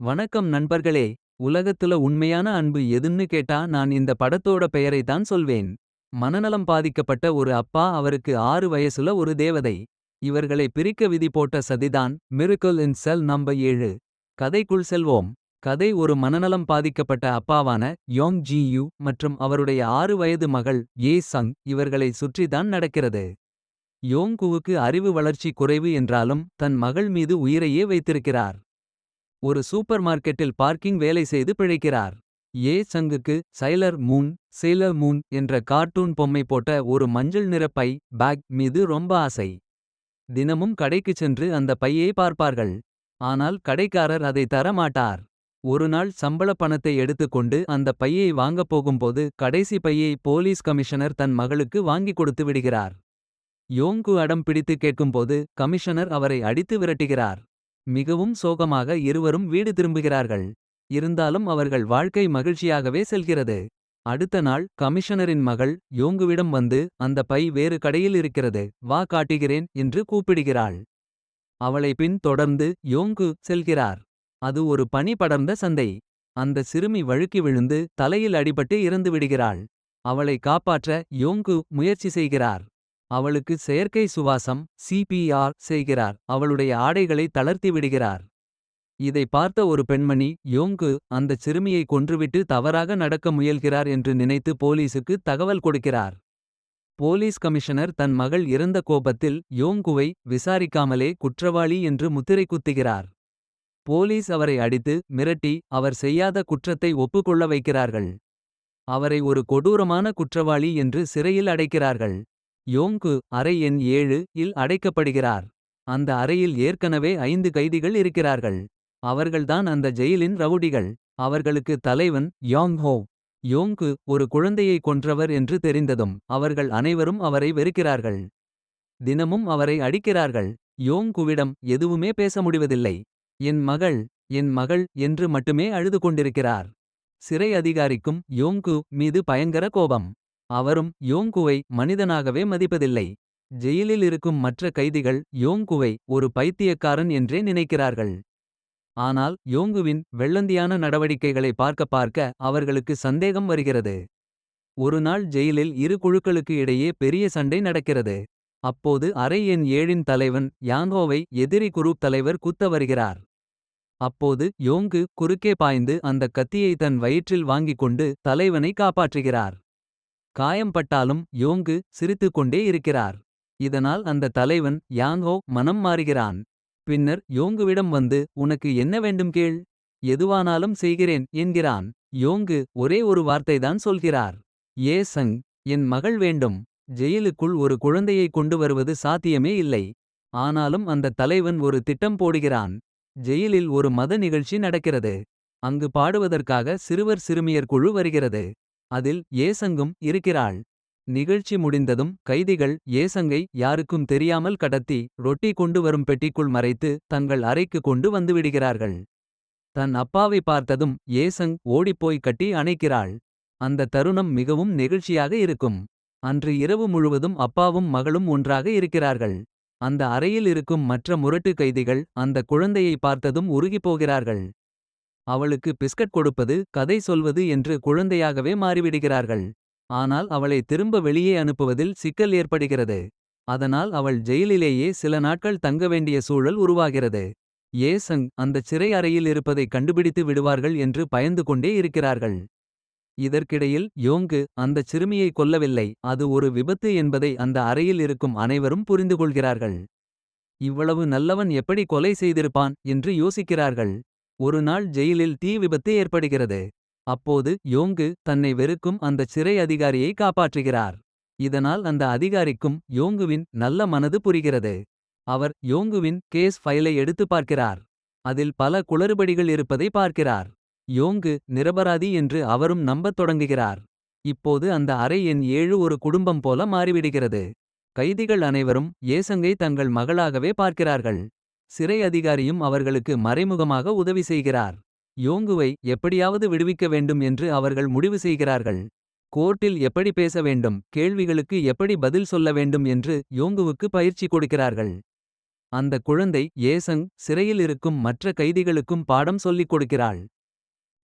வணக்கம் நண்பர்களே உலகத்துல உண்மையான அன்பு எதுன்னு கேட்டா நான் இந்த படத்தோட பெயரை தான் சொல்வேன். மனநலம் பாதிக்கப்பட்ட ஒரு அப்பா அவருக்கு ஆறு வயசுல ஒரு தேவதை. இவர்களை பிரிக்க விதி போட்ட சதிதான் மிருக்கல் இன் செல் நம்ப ஏழு. கதைக்குள் செல்வோம். கதை ஒரு மனநலம் பாதிக்கப்பட்ட அப்பாவான யோங் ஜி யூ மற்றும் அவருடைய ஆறு வயது மகள் ஏ சங் இவர்களை சுற்றி தான் நடக்கிறது. யோங்குவுக்கு அறிவு வளர்ச்சி குறைவு என்றாலும் தன் மகள் மீது உயிரையே வைத்திருக்கிறார். ஒரு சூப்பர் மார்க்கெட்டில் பார்க்கிங் வேலை செய்து பிழைக்கிறார். ஏ சங்குக்கு சைலர் மூன் சைலர் மூன் என்ற கார்ட்டூன் பொம்மை போட்ட ஒரு மஞ்சள் நிற பை பேக் மீது ரொம்ப ஆசை. தினமும் கடைக்குச் சென்று அந்த பையை பார்ப்பார்கள். ஆனால் கடைக்காரர் அதை தர மாட்டார். ஒருநாள் சம்பள பணத்தை எடுத்துக் கொண்டு அந்த பையை வாங்கப் போகும்போது கடைசி பையை போலீஸ் கமிஷனர் தன் மகளுக்கு வாங்கிக் கொடுத்து விடுகிறார். யோங்கு அடம் பிடித்து கேட்கும்போது கமிஷனர் அவரை அடித்து விரட்டுகிறார். மிகவும் சோகமாக இருவரும் வீடு திரும்புகிறார்கள். இருந்தாலும் அவர்கள் வாழ்க்கை மகிழ்ச்சியாகவே செல்கிறது. அடுத்த நாள் கமிஷனரின் மகள் யோங்குவிடம் வந்து அந்த பை வேறு கடையில் இருக்கிறது வா காட்டுகிறேன் என்று கூப்பிடுகிறாள். அவளை பின் தொடர்ந்து யோங்கு செல்கிறார். அது ஒரு பனி படர்ந்த சந்தை. அந்த சிறுமி வழுக்கி விழுந்து தலையில் அடிபட்டு இறந்து விடுகிறாள். அவளை காப்பாற்ற யோங்கு முயற்சி செய்கிறார். அவளுக்கு செயற்கை சுவாசம் சிபிஆர் செய்கிறார் அவளுடைய ஆடைகளை தளர்த்தி விடுகிறார். இதை பார்த்த ஒரு பெண்மணி யோங்கு அந்தச் சிறுமியை கொன்றுவிட்டு தவறாக நடக்க முயல்கிறார் என்று நினைத்து போலீசுக்கு தகவல் கொடுக்கிறார். போலீஸ் கமிஷனர் தன் மகள் இறந்த கோபத்தில் யோங்குவை விசாரிக்காமலே குற்றவாளி என்று முத்திரை குத்துகிறார். போலீஸ் அவரை அடித்து மிரட்டி அவர் செய்யாத குற்றத்தை ஒப்புக்கொள்ள வைக்கிறார்கள். அவரை ஒரு கொடூரமான குற்றவாளி என்று சிறையில் அடைக்கிறார்கள். யோங்கு அறை எண் ஏழு இல் அடைக்கப்படுகிறார். அந்த அறையில் ஏற்கனவே ஐந்து கைதிகள் இருக்கிறார்கள். அவர்கள்தான் அந்த ஜெயிலின் ரவுடிகள். அவர்களுக்கு தலைவன் யாங் ஹோ. யோங்கு ஒரு குழந்தையை கொன்றவர் என்று தெரிந்ததும் அவர்கள் அனைவரும் அவரை வெறுக்கிறார்கள். தினமும் அவரை அடிக்கிறார்கள். யோங்குவிடம் எதுவுமே பேச முடிவதில்லை. என் மகள் என் மகள் என்று மட்டுமே அழுது கொண்டிருக்கிறார். சிறை அதிகாரிக்கும் யோங்கு மீது பயங்கர கோபம். அவரும் யோங்குவை மனிதனாகவே மதிப்பதில்லை. ஜெயிலில் இருக்கும் மற்ற கைதிகள் யோங்குவை ஒரு பைத்தியக்காரன் என்றே நினைக்கிறார்கள். ஆனால் யோங்குவின் வெள்ளந்தியான நடவடிக்கைகளை பார்க்க பார்க்க அவர்களுக்கு சந்தேகம் வருகிறது. ஒருநாள் ஜெயிலில் இரு குழுக்களுக்கு இடையே பெரிய சண்டை நடக்கிறது. அப்போது அறை எண் ஏழின் தலைவன் யாங்கோவை எதிரி குரூப் தலைவர் குத்த வருகிறார். அப்போது யோங்கு குறுக்கே பாய்ந்து அந்த கத்தியை தன் வயிற்றில் வாங்கிக் கொண்டு தலைவனை காப்பாற்றுகிறார். காயம் பட்டாலும் யோங்கு சிரித்துக் கொண்டே இருக்கிறார். இதனால் அந்த தலைவன் யாங்கோ மனம் மாறுகிறான். பின்னர் யோங்குவிடம் வந்து உனக்கு என்ன வேண்டும் கேள். எதுவானாலும் செய்கிறேன் என்கிறான். யோங்கு ஒரே ஒரு வார்த்தைதான் சொல்கிறார். ஏ சங் என் மகள் வேண்டும். ஜெயிலுக்குள் ஒரு குழந்தையை கொண்டு வருவது சாத்தியமே இல்லை. ஆனாலும் அந்த தலைவன் ஒரு திட்டம் போடுகிறான். ஜெயிலில் ஒரு மத நிகழ்ச்சி நடக்கிறது. அங்கு பாடுவதற்காக சிறுவர் சிறுமியர் குழு வருகிறது. அதில் ஏசங்கும் இருக்கிறாள். நிகழ்ச்சி முடிந்ததும் கைதிகள் ஏசங்கை யாருக்கும் தெரியாமல் கடத்தி ரொட்டி கொண்டு வரும் பெட்டிக்குள் மறைத்து தங்கள் அறைக்கு கொண்டு வந்துவிடுகிறார்கள். தன் அப்பாவை பார்த்ததும் ஏசங் ஓடிப்போய் கட்டி அணைக்கிறாள். அந்த தருணம் மிகவும் நெகிழ்ச்சியாக இருக்கும். அன்று இரவு முழுவதும் அப்பாவும் மகளும் ஒன்றாக இருக்கிறார்கள். அந்த அறையில் இருக்கும் மற்ற முரட்டு கைதிகள் அந்த குழந்தையை பார்த்ததும் உருகிப்போகிறார்கள். அவளுக்கு பிஸ்கட் கொடுப்பது கதை சொல்வது என்று குழந்தையாகவே மாறிவிடுகிறார்கள். ஆனால் அவளை திரும்ப வெளியே அனுப்புவதில் சிக்கல் ஏற்படுகிறது. அதனால் அவள் ஜெயிலிலேயே சில நாட்கள் தங்க வேண்டிய சூழல் உருவாகிறது. ஏசங் அந்தச் சிறை அறையில் இருப்பதை கண்டுபிடித்து விடுவார்கள் என்று பயந்து கொண்டே இருக்கிறார்கள். இதற்கிடையில் யோங்கு அந்தச் சிறுமியை கொல்லவில்லை அது ஒரு விபத்து என்பதை அந்த அறையில் இருக்கும் அனைவரும் புரிந்துகொள்கிறார்கள். இவ்வளவு நல்லவன் எப்படி கொலை செய்திருப்பான் என்று யோசிக்கிறார்கள். ஒரு நாள் ஜெயிலில் தீ விபத்து ஏற்படுகிறது. அப்போது யோங்கு தன்னை வெறுக்கும் அந்தச் சிறை அதிகாரியை காப்பாற்றுகிறார். இதனால் அந்த அதிகாரிக்கும் யோங்குவின் நல்ல மனது புரிகிறது. அவர் யோங்குவின் கேஸ் ஃபைலை எடுத்து பார்க்கிறார். அதில் பல குளறுபடிகள் இருப்பதை பார்க்கிறார். யோங்கு நிரபராதி என்று அவரும் நம்பத் தொடங்குகிறார். இப்போது அந்த அறை எண் ஏழு ஒரு குடும்பம் போல மாறிவிடுகிறது. கைதிகள் அனைவரும் ஏசங்கை தங்கள் மகளாகவே பார்க்கிறார்கள். சிறை அதிகாரியும் அவர்களுக்கு மறைமுகமாக உதவி செய்கிறார். யோங்குவை எப்படியாவது விடுவிக்க வேண்டும் என்று அவர்கள் முடிவு செய்கிறார்கள். கோர்ட்டில் எப்படி பேச வேண்டும் கேள்விகளுக்கு எப்படி பதில் சொல்ல வேண்டும் என்று யோங்குவுக்கு பயிற்சி கொடுக்கிறார்கள். அந்த குழந்தை ஏசங் சிறையில் இருக்கும் மற்ற கைதிகளுக்கும் பாடம் சொல்லிக் கொடுக்கிறாள்.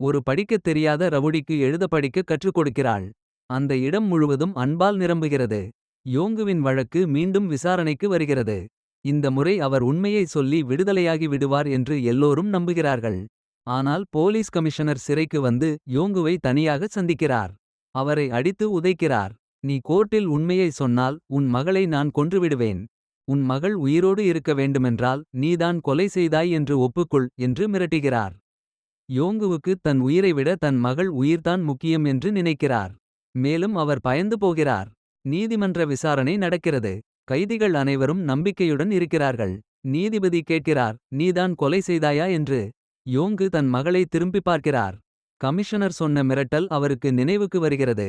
ஒரு படிக்கத் தெரியாத ரவுடிக்கு எழுத படிக்க கற்றுக் கொடுக்கிறாள். அந்த இடம் முழுவதும் அன்பால் நிரம்புகிறது. யோங்குவின் வழக்கு மீண்டும் விசாரணைக்கு வருகிறது. இந்த முறை அவர் உண்மையை சொல்லி விடுதலையாகி விடுவார் என்று எல்லோரும் நம்புகிறார்கள். ஆனால் போலீஸ் கமிஷனர் சிறைக்கு வந்து யோங்குவை தனியாக சந்திக்கிறார். அவரை அடித்து உதைக்கிறார். நீ கோர்ட்டில் உண்மையை சொன்னால் உன் மகளை நான் கொன்றுவிடுவேன். உன் மகள் உயிரோடு இருக்க வேண்டுமென்றால் நீதான் கொலை செய்தாய் என்று ஒப்புக்கொள் என்று மிரட்டுகிறார். யோங்குவுக்கு தன் உயிரை விட தன் மகள் உயிர்தான் முக்கியம் என்று நினைக்கிறார். மேலும் அவர் பயந்து போகிறார். நீதிமன்ற விசாரணை நடக்கிறது. கைதிகள் அனைவரும் நம்பிக்கையுடன் இருக்கிறார்கள். நீதிபதி கேட்கிறார் நீதான் கொலை செய்தாயா என்று. யோங்கு தன் மகளை திரும்பிப் பார்க்கிறார். கமிஷனர் சொன்ன மிரட்டல் அவருக்கு நினைவுக்கு வருகிறது.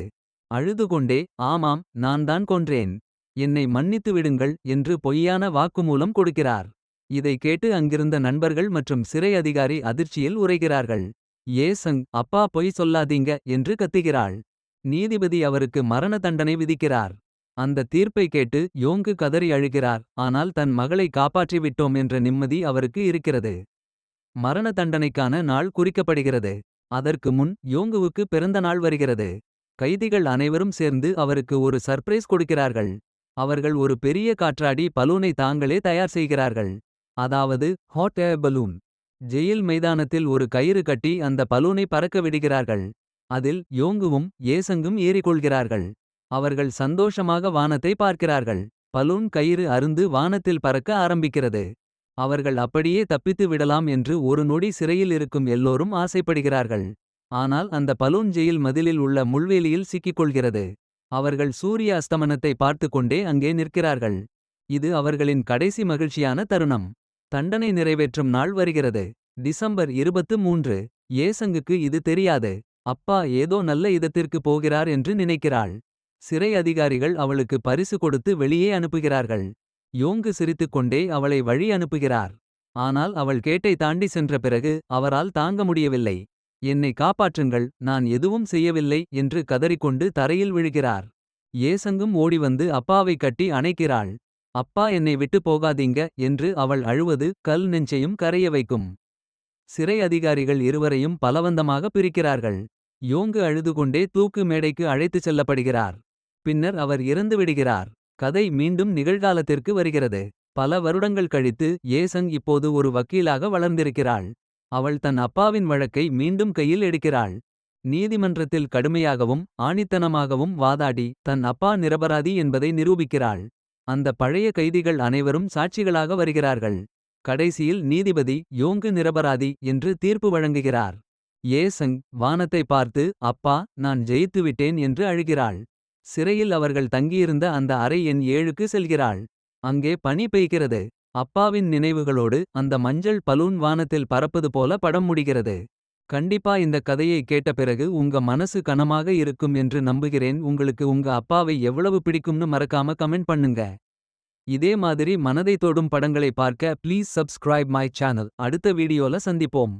அழுதுகொண்டே ஆமாம் நான் தான் கொன்றேன். என்னை மன்னித்து விடுங்கள் என்று பொய்யான வாக்குமூலம் கொடுக்கிறார். இதை கேட்டு அங்கிருந்த நண்பர்கள் மற்றும் சிறை அதிகாரி அதிர்ச்சியில் உரைகிறார்கள். ஏசங் அப்பா பொய் சொல்லாதீங்க என்று கத்துகிறாள். நீதிபதி அவருக்கு மரண தண்டனை விதிக்கிறார். அந்த தீர்ப்பை கேட்டு யோங்கு கதறி அழுகிறார் ஆனால் தன் மகளை காப்பாற்றிவிட்டோம் என்ற நிம்மதி அவருக்கு இருக்கிறது. மரண தண்டனைக்கான நாள் குறிக்கப்படுகிறது. அதற்கு முன் யோங்குவுக்கு பிறந்த நாள் வருகிறது. கைதிகள் அனைவரும் சேர்ந்து அவருக்கு ஒரு சர்ப்ரைஸ் கொடுக்கிறார்கள். அவர்கள் ஒரு பெரிய காற்றாடி பலூனை தாங்களே தயார் செய்கிறார்கள். அதாவது ஹாட் ஏர் பலூன். ஜெயில் மைதானத்தில் ஒரு கயிறு கட்டி அந்த பலூனை பறக்க விடுகிறார்கள். அதில் யோங்குவும் ஏசங்கும் ஏறிக்கொள்கிறார்கள். அவர்கள் சந்தோஷமாக வானத்தை பார்க்கிறார்கள். பலூன் கயிறு அருந்து வானத்தில் பறக்க ஆரம்பிக்கிறது. அவர்கள் அப்படியே தப்பித்து விடலாம் என்று ஒரு நொடி சிறையில் இருக்கும் எல்லோரும் ஆசைப்படுகிறார்கள். ஆனால் அந்த பலூன் ஜெயில் மதிலில் உள்ள முள்வேலியில் சிக்கிக்கொள்கிறது. அவர்கள் சூரிய அஸ்தமனத்தை பார்த்து கொண்டே அங்கே நிற்கிறார்கள். இது அவர்களின் கடைசி மகிழ்ச்சியான தருணம். தண்டனை நிறைவேற்றும் நாள் வருகிறது. டிசம்பர் 23 ஏசங்குக்கு இது தெரியாது. அப்பா ஏதோ நல்ல இதத்திற்கு போகிறார் என்று நினைக்கிறாள். சிறை அதிகாரிகள் அவளுக்கு பரிசு கொடுத்து வெளியே அனுப்புகிறார்கள். யோங்கு சிரித்துக்கொண்டே அவளை வழி அனுப்புகிறார். ஆனால் அவள் கேட்டை தாண்டி சென்ற பிறகு அவரால் தாங்க முடியவில்லை. என்னை காப்பாற்றுங்கள் நான் எதுவும் செய்யவில்லை என்று கதறிக்கொண்டு தரையில் விழுகிறார். ஏசங்கும் ஓடிவந்து அப்பாவை கட்டி அணைக்கிறாள். அப்பா என்னை விட்டு போகாதீங்க என்று அவள் அழுவது கல் நெஞ்சையும் கரைய வைக்கும். சிறை அதிகாரிகள் இருவரையும் பலவந்தமாக பிரிக்கிறார்கள். யோங்கு அழுதுகொண்டே தூக்கு மேடைக்கு அழைத்துச் செல்லப்படுகிறார். பின்னர் அவர் இறந்துவிடுகிறார் கதை மீண்டும் நிகழ்காலத்திற்கு வருகிறது. பல வருடங்கள் கழித்து ஏசங் இப்போது ஒரு வக்கீலாக வளர்ந்திருக்கிறாள். அவள் தன் அப்பாவின் வழக்கை மீண்டும் கையில் எடுக்கிறாள். நீதிமன்றத்தில் கடுமையாகவும் ஆணித்தனமாகவும் வாதாடி தன் அப்பா நிரபராதி என்பதை நிரூபிக்கிறாள். அந்த பழைய கைதிகள் அனைவரும் சாட்சிகளாக வருகிறார்கள். கடைசியில் நீதிபதி யோங்கு நிரபராதி என்று தீர்ப்பு வழங்குகிறார். ஏசங் வானத்தை பார்த்து அப்பா நான் ஜெயித்துவிட்டேன் என்று அழுகிறாள். சிறையில் அவர்கள் தங்கியிருந்த அந்த அறை எண் ஏழுக்கு செல்கிறாள். அங்கே பனி பெய்கிறது. அப்பாவின் நினைவுகளோடு அந்த மஞ்சள் பலூன் வானத்தில் பறப்பது போல படம் முடிகிறது. கண்டிப்பா இந்த கதையை கேட்ட பிறகு உங்க மனசு கனமாக இருக்கும் என்று நம்புகிறேன் உங்களுக்கு உங்க அப்பாவை எவ்வளவு பிடிக்கும்னு மறக்காம கமெண்ட் பண்ணுங்க. இதே மாதிரி மனதை தொடும் படங்களை பார்க்க ப்ளீஸ் சப்ஸ்கிரைப் மை சேனல் அடுத்த வீடியோல சந்திப்போம்.